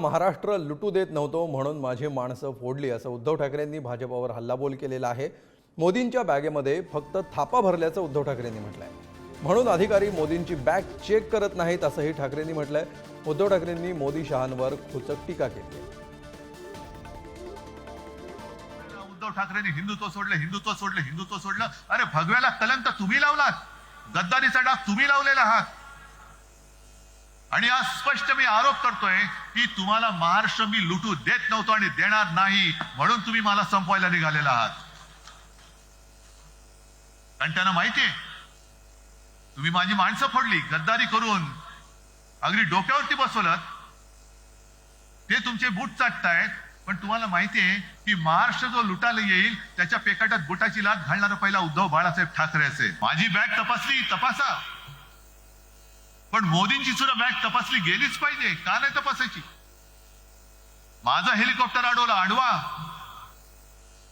महाराष्ट्र लुटू देत नव्हतो म्हणून माझी माणसं फोडली असं उद्धव ठाकरेंनी भाजपावर हल्लाबोल केलेला आहे. मोदींच्या बॅगेमध्ये फक्त थापा भरल्याचं उद्धव ठाकरेंनी म्हटलंय. म्हणून अधिकारी मोदींची बॅग चेक करत नाहीत असंही ठाकरेंनी म्हटलंय. उद्धव ठाकरेंनी मोदी शहांवर खुचक टीका केली. उद्धव ठाकरेंनी हिंदुत्व सोडलं हिंदुत्व सोडलं हिंदुत्व सोडलं. अरे भगव्याला कलंक तुम्ही लावलात. गद्दारीचा डाग तुम्ही लावलेला आहात. आणि आज स्पष्ट मी आरोप करतोय की तुम्हाला महाराष्ट्र मी लुटू देत नव्हतो आणि देणार नाही म्हणून तुम्ही मला संपवायला निघालेला आहात. कारण त्यांना माहितीये तुम्ही माझी माणसं फोडली गद्दारी करून अगदी डोक्यावरती बसवलं ते तुमचे बूट चाटतायत पण तुम्हाला माहितीये की महाराष्ट्र जो लुटायला येईल त्याच्या पेकाटात बुटाची लाट घालणारा पहिला उद्धव बाळासाहेब ठाकरे असेल. माझी बॅग तपासली तपासा. पण मोदींची सुद्धा बॅग तपासली गेलीच पाहिजे. का नाही तपासायची? माझा हेलिकॉप्टर अडवला अडवा.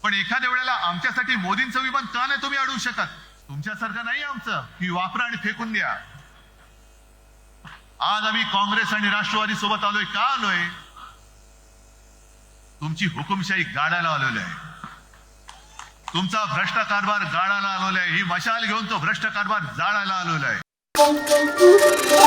पण एखाद्या वेळेला आमच्यासाठी मोदींचं विमान का नाही तुम्ही अडवू शकत? तुमच्यासारखं नाही आमचं. की वापरा आणि फेकून द्या. आज आम्ही काँग्रेस आणि राष्ट्रवादी सोबत आलोय. का आलोय? तुमची हुकुमशाही गाडायला आलेलो आहे. तुमचा भ्रष्ट कारभार गाडायला आलेला आहे. ही मशाल घेऊन तो भ्रष्ट कारभार जाळायला आलेला आहे. Thank you.